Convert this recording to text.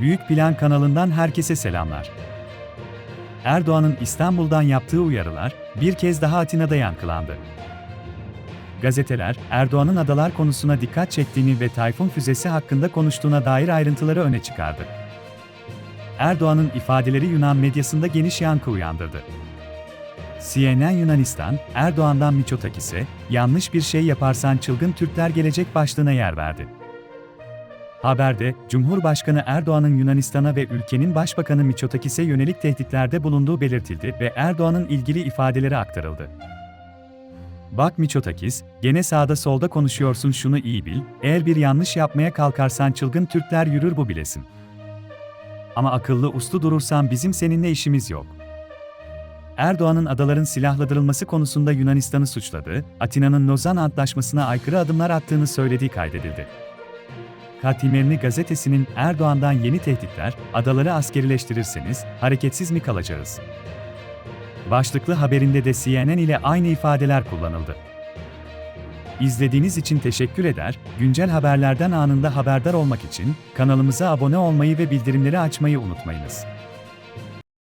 Büyük Plan kanalından herkese selamlar. Erdoğan'ın İstanbul'dan yaptığı uyarılar bir kez daha Atina'da yankılandı. Gazeteler, Erdoğan'ın adalar konusuna dikkat çektiğini ve Tayfun füzesi hakkında konuştuğuna dair ayrıntıları öne çıkardı. Erdoğan'ın ifadeleri Yunan medyasında geniş yankı uyandırdı. CNN Yunanistan, Erdoğan'dan Miçotakis'e, yanlış bir şey yaparsan çılgın Türkler gelecek başlığına yer verdi. Haberde, Cumhurbaşkanı Erdoğan'ın Yunanistan'a ve ülkenin Başbakanı Miçotakis'e yönelik tehditlerde bulunduğu belirtildi ve Erdoğan'ın ilgili ifadeleri aktarıldı. Bak Miçotakis, gene sağda solda konuşuyorsun şunu iyi bil, eğer bir yanlış yapmaya kalkarsan çılgın Türkler yürür bu bilesin. Ama akıllı uslu durursan bizim seninle işimiz yok. Erdoğan'ın adaların silahlandırılması konusunda Yunanistan'ı suçladı, Atina'nın Lozan Antlaşması'na aykırı adımlar attığını söylediği kaydedildi. Katimerni gazetesinin Erdoğan'dan yeni tehditler, adaları askerileştirirseniz hareketsiz mi kalacağız? Başlıklı haberinde de CNN ile aynı ifadeler kullanıldı. İzlediğiniz için teşekkür eder, güncel haberlerden anında haberdar olmak için kanalımıza abone olmayı ve bildirimleri açmayı unutmayınız.